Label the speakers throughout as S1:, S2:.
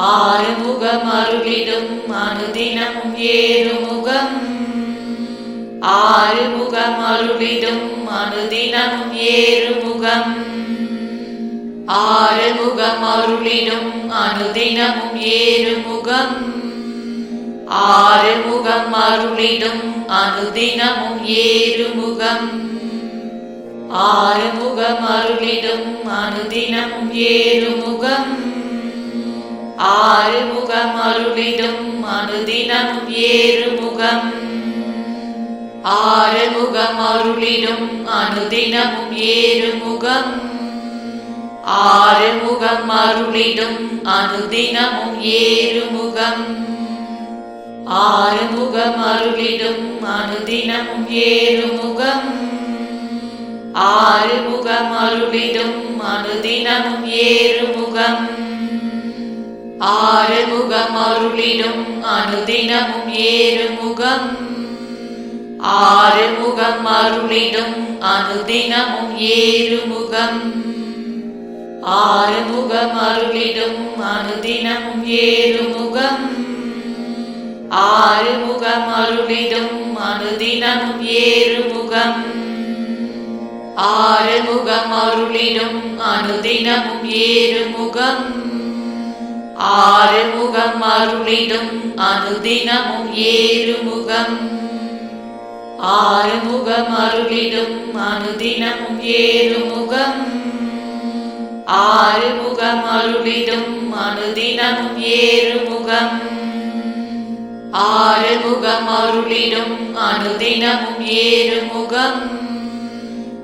S1: ஆறுமுகம் அருளிடும் அனுதினமும் ஏறுமுகம். ஆறுமுகம் அருளிடும் அனுதினமும் ஏறுமுகம். ஆறுமுகம் அருளிடும் அனுதினமும் ஏறுமுகம். ஆறுமுகம் அருளிடும் அனுதினமும் ஏறுமுகம். ஆறுமுகம் அருளிடும் அனுதினமும் ஏறுமுகம். ஆறுமுகம் அருளிடும் அனுதினம் ஏறுமுகம். ஆறுமுகம் அருளிடும் அனுதினமும் ஏறுமுகம். ஆறுமுகம் அருளிடும் அனுதினமும் ஏறுமுகம். ஆறுமுகம் அருளிடும் அனுதினமும் ஏறுமுகம். ஆறுமுகம் அருளிடும் அனுதினமும் ஏறுமுகம். ஆறுமுகம் அருளிடும் அனுதினமும் ஏறுமுகம். ஆறுமுகம் அருளிடும் அனுதினமும் ஏறுமுகம். ஆறுமுகம் அருளிடும் அனுதினமும் ஏறுமுகம். ஆறுமுகம் அருளிடும் அனுதினமும் ஏறுமுகம். ஆறுமுகம் அருளிடும் அனுதினமும் ஏறுமுகம். ஆறுமுகம் அருளிடும் அனுதினமும் ஏறுமுகம். ஆறுமுகம் அருளிடும் அனுதினமும் ஏறுமுகம். ஆறுமுகம் அருளிடும் அனுதினமும் ஏறுமுகம். ஆறுமுகம் அருளிடும் அனுதினமும் ஏறுமுகம்.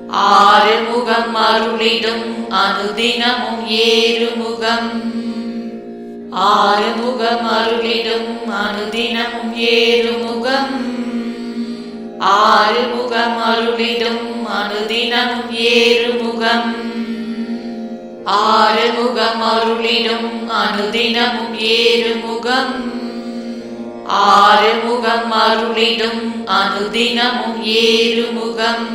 S1: ஆறுமுகம் அருளிடும் அனுதினமும் ஏறுமுகம். ஆறுமுகம் அருளிடும் அனுதினமும் ஏறுமுகம் ஆறுமுகம் அருளிடும் அனுதினமும் ஏறுமுகம் ஆறுமுகம் அருளிடும் அனுதினமும் ஏறுமுகம் ஆறுமுகம் அருளிடும் அனுதினமும் ஏறுமுகம்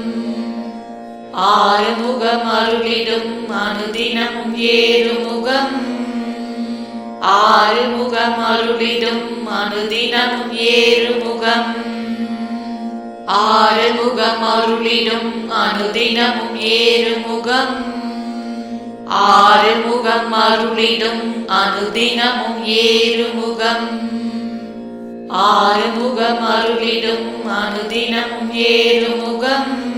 S1: ஆறுமுகம் அருளிடும் அனுதினமும் ஏறுமுகம் ஆறுமுகம் அருளிடும் அனுதினமும் ஏறுமுகம். ஆறுமுகம் அருளிடும் அனுதினமும் ஏறுமுகம். ஆறுமுகம் அருளிடும் அனுதினமும் ஏறுமுகம். ஆறுமுகம் அருளிடும் அனுதினமும் ஏறுமுகம்.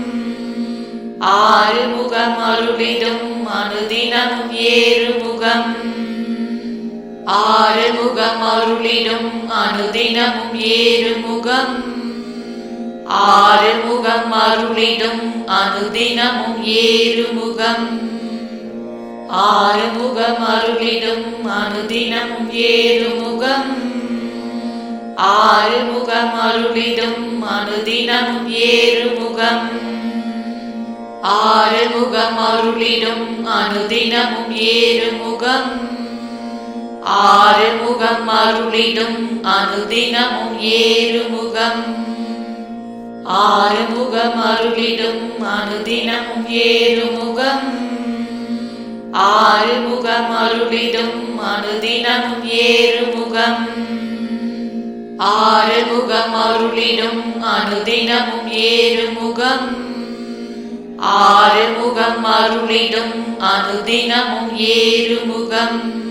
S1: ஆறுமுகம் அருளிடும் அனுதினமும் ஏறுமுகம். ஆறுமுகம் அருளிடும் அனுதினமும் ஏறுமுகம். ஆறுமுகம் அருளிடும் அனுதினமும் ஏறுமுகம். ஆறுமுகம் அருளிடும் அனுதினமும் ஏறுமுகம். ஆறுமுகம் அருளிடும் அனுதினமும் ஏறுமுகம். ஆறுமுகம் அருளிடும் அனுதினமும் ஏறுமுகம். ஆறுமுகம் அருளிடும் அனுதினமும் ஏறுமுகம். ஆறுமுகம் அருளிடும் அனுதினமும் ஏறுமுகம். ஆறுமுகம் அருளிடும் அனுதினமும் ஏறுமுகம். ஆறுமுகம் அருளிடும் அனுதினமும் ஏறுமுகம். ஆறுமுகம் அருளிடும் அனுதினமும் ஏறுமுகம்.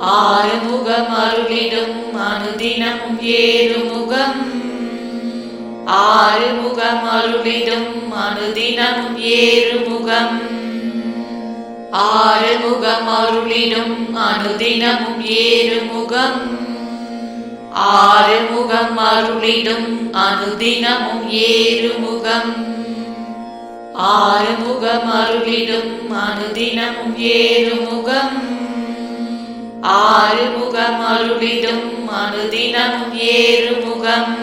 S1: ஆறுமுகம் அருளிடும் அனுதினமும் ஏறுமுகம். ஆறுமுகம் அருளிடும் அனுதினமும் ஏறுமுகம். ஆறுமுகம் அருளிடும் அனுதினமும் ஏறுமுகம். ஆறுமுகம் அருளிடும் அனுதினமும் ஏறுமுகம். ஆறுமுகம் அருளிடும் அனுதினமும் ஏறுமுகம். ஆறுமுகம் அருளிடும் அனுதினம் ஏறுமுகம்.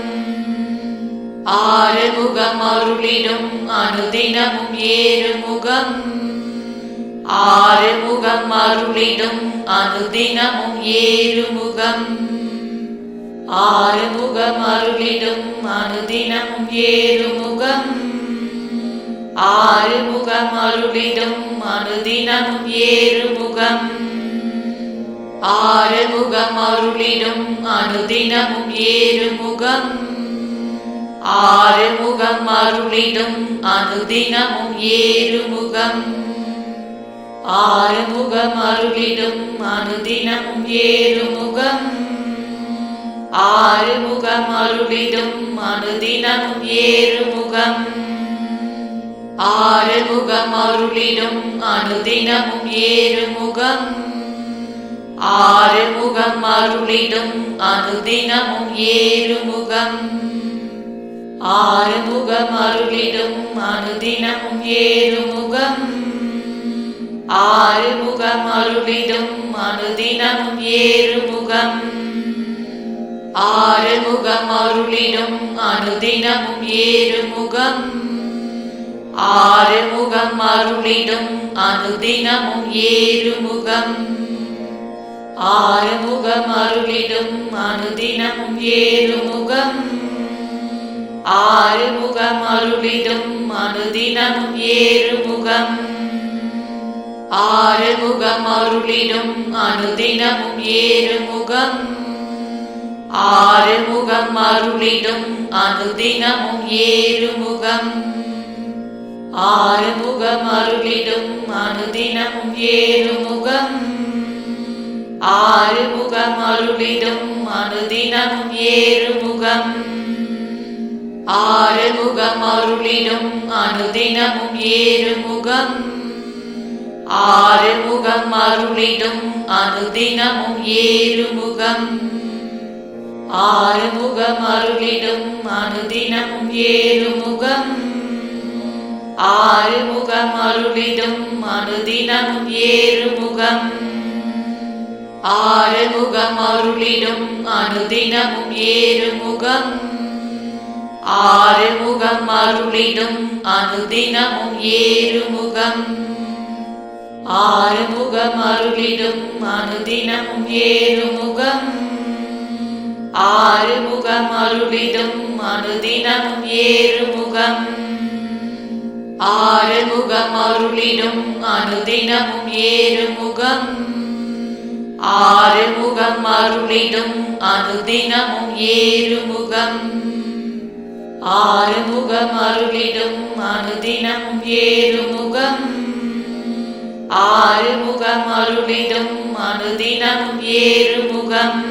S1: ஆறுமுகம் அருளிடும் அனுதினமும் ஏறுமுகம். ஆறுமுகம் அருளிடும் அனுதினமும் ஏறுமுகம். ஆறுமுகம் அருளிடும் அனுதினமும் ஏறுமுகம். ஆறுமுகம் அருளிடும் அனுதினமும் ஏறுமுகம். ആരമുഖം അരുളിലും അനുദിനമും ഏറുമുഖം ആരമുഖം അരുളിലും അനുദിനമും ഏറുമുഖം ആരമുഖം അരുളിലും അനുദിനമും ഏറുമുഖം ആരമുഖം അരുളിലും അനുദിനമും ഏറുമുഖം ആരമുഖം അരുളിലും അനുദിനമും ഏറുമുഖം ஆறுமுகம் அருளிடும் அனுதினமும் ஏறுமுகம் ஆறுமுகம் அருளிடும் அனுதினமும் ஏறுமுகம் ஆறுமுகம் அருளிடும் அனுதினமும் ஏறுமுகம் ஆறுமுகம் அருளிடும் அனுதினமும் ஏறுமுகம் ஆறுமுகம் அருளிடும் அனுதினமும் ஏறுமுகம் ஆறுமுகம் அருளிடும் அனுதினமும் ஏறுமுகம். ஆறுமுகம் அருளிடும் அனுதினமும் ஏறுமுகம். ஆறுமுகம் அருளிடும் அனுதினமும் ஏறுமுகம். ஆறுமுகம் அருளிடும் அனுதினமும் ஏறுமுகம். ஆறுமுகம் அருளிடும் அனுதினமும் ஏறுமுகம். ஆறுமுகம் அருளிடும் அனுதினமும் ஏறுமுகம். ஆறுமுகம் அருளிடும் அனுதினமும் ஏறுமுகம். ஆறுமுகம் அருளிடும் அனுதினமும் ஏறுமுகம். ஆறுமுகம் அருளிடும் அனுதினமும் ஏறுமுகம். ஆறுமுகம் அருளிடும் அனுதினமும் ஏறுமுகம். ஆறுமுகம் அருளிலும் அனுதினமும் ஏறுமுகம். ஆறுமுகம் அருளிடும் அனுதினமும் ஏறுமுகம். ஆறுமுகம் அருளிடும் அனுதினமும் ஏறுமுகம். ஆறுமுகம் அருளிடும் அனுதினமும் ஏறுமுகம். ஆறுமுகம் அருளிடும் அனுதினமும் ஏறுமுகம். ஆறுமுகம் அருளிடும் அனுதினமும் ஏறுமுகம். ஆறுமுகம் அருளிடும் அனுதினமும் ஏறுமுகம். ஆறுமுகம் அருளிடும் அனுதினமும் ஏறுமுகம்.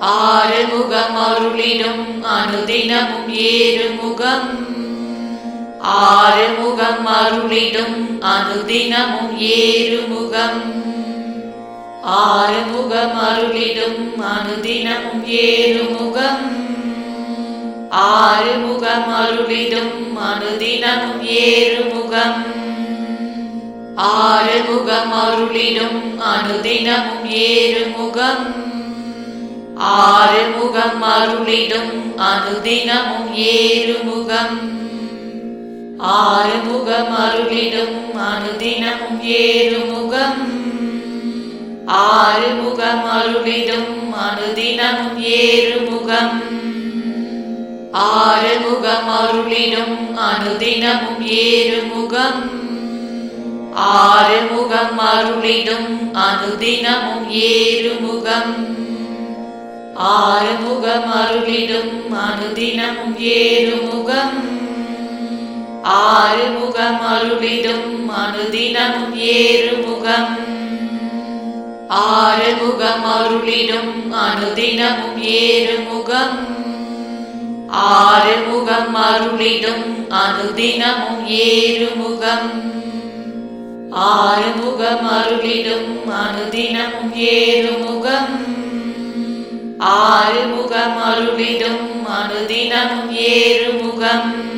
S1: ஆறுமுகம் அருளிடும் அனுதினமும் ஏறுமுகம். ஆறுமுகம் அருளிடும் அனுதினமும் ஏறுமுகம். ஆறுமுகம் அருளிடும் அனுதினமும் ஏறுமுகம். ஆறுமுகம் அருளிடும் அனுதினமும் ஏறுமுகம். ஆறுமுகம் அருளிடும் அனுதினமும் ஏறுமுகம். ஆறுமுகம் அருளிடும் அனுதினமும் ஏறுமுகம். ஆறுமுகம் அருளிடும் அனுதினமும் ஏறுமுகம். ஆறுமுகம் அருளிடும் அனுதினமும் ஏறுமுகம். ஆறுமுகம் அருளிடும் அனுதினமும் ஏறுமுகம். ஆறுமுகம் அருளிடும் அனுதினமும் ஏறுமுகம். ஆறுமுகம் அருளிடும் அனுதினமும் ஏறுமுகம். ஆறுமுகம் அருளிடும் அனுதினமும் ஏறுமுகம். ஆறுமுகம் அருளிடும் அனுதினமும் ஏறுமுகம். ஆறுமுகம் அருளிடும் அனுதினமும் ஏறுமுகம். ஆறுமுகம் அருளிடும் அனுதினமும் ஏறுமுகம். ஆறுமுகம் அருளிடும் அனுதினமும் ஏறுமுகம்.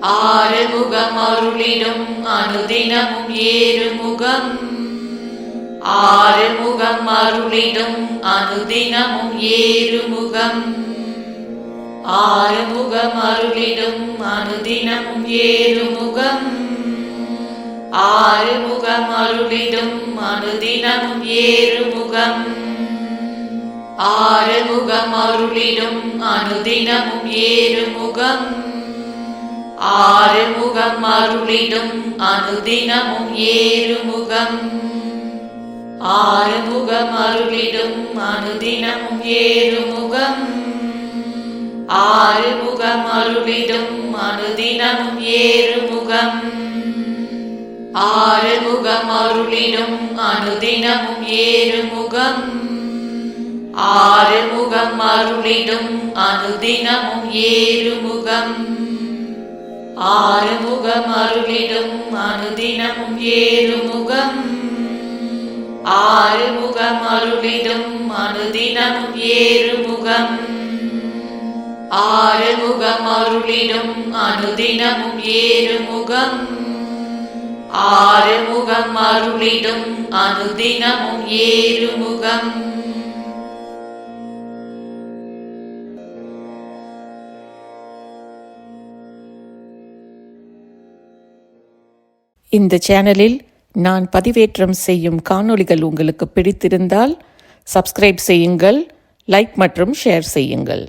S1: ஆறுமுகம் அருளிடும் அனுதினமும் ஏறுமுகம். ஆறுமுகம் அருளிடும் அனுதினமும் ஏறுமுகம் ஆறுமுகம் அருளிடும் அனுதினமும் ஏறுமுகம் ஆறுமுகம் அருளிடும் அனுதினமும் ஏறுமுகம் ஆறுமுகம் அருளிடும் அனுதினமும் ஏறுமுகம் ஆறுமுகம் அருளிடும் அனுதினமும் ஏறுமுகம் ஆறுமுகம் அருளிடும் அனுதினமும் ஏறுமுகம் ஆறுமுகம் அருளிடும் அனுதினமும் ஏறுமுகம் ஆறுமுகம் அருளிடும் அனுதினமும் ஏறுமுகம் ஆறுமுகம் அருளிடும் அனுதினமும் ஏறுமுகம் ஆறுமுகம் அருளிடும் அனுதினமும் ஏறுமுகம் ആറുമുഖം അരുളിടും അനുദിനം ഏറുമുഖം. ആറുമുഖം അരുളിടും അനുദിനം ഏറുമുഖം. ആറുമുഖം അരുളിടും അനുദിനമും ഏറുമുഖം.
S2: இந்த சேனலில் நான் பதிவேற்றம் செய்யும் காணொளிகள் உங்களுக்கு பிடித்திருந்தால் சப்ஸ்கிரைப் செய்யுங்கள் லைக் மற்றும் ஷேர் செய்யுங்கள்.